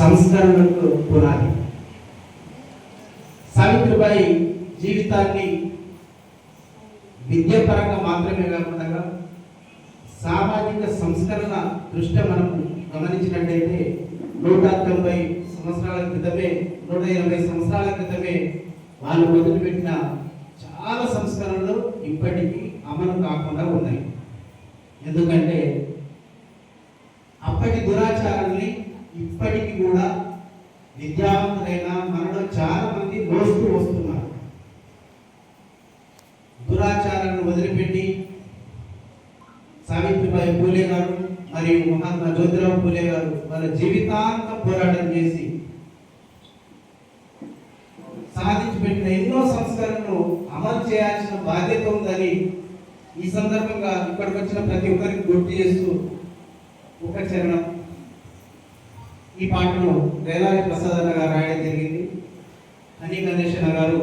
సంస్కరణకు పునాది. సావిత్రిబాయి జీవితాన్ని విద్యాపరంగా మాత్రమే కాకుండా సామాజిక సంస్కరణ దృష్ట్యా మనం గమనించినట్టయితే నూట తొంభై సంవత్సరాల క్రితమే నూట ఎనభై సంవత్సరాల క్రితమే వాళ్ళు మొదలుపెట్టిన చాలా సంస్కరణలు ఇప్పటికీ అమలు కాకుండా ఉన్నాయి. ఎందుకంటే అప్పటి దురాచారాన్ని ఇప్పటికి కూడా విద్యావంతులైన మనలో చాలా మంది మోస్తూ వస్తున్నారు. దురాచారాలను వదిలిపెట్టి సావిత్రిబాయి పూలే గారు మరియు మహాత్మా జ్యోతిరావు పూలే గారు వాళ్ళ జీవితాంతం పోరాటం చేసి సాధించి పెట్టిన ఎన్నో సంస్కరణలు అమలు చేయాల్సిన బాధ్యత ఉందని ఈ సందర్భంగా ఇక్కడికి వచ్చిన ప్రతి ఒక్కరికి గుర్తు చేస్తూ ఒక చరణం. ఈ పాటను వేలాది ప్రసాద్ గారు రాయడం జరిగింది హనీ గణేష్ గారు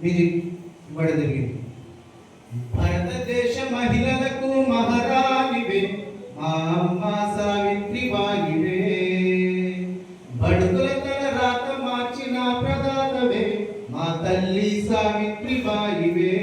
మ్యూజిక్ ఇవ్వడం జరిగింది భారతదేశ మహిళలకు మహారాణివే మా అమ్మ సావిత్రి వాయువే బడుగుల తన రాత మార్చిన ప్రదాతవే మా తల్లి సావిత్రి వాయువే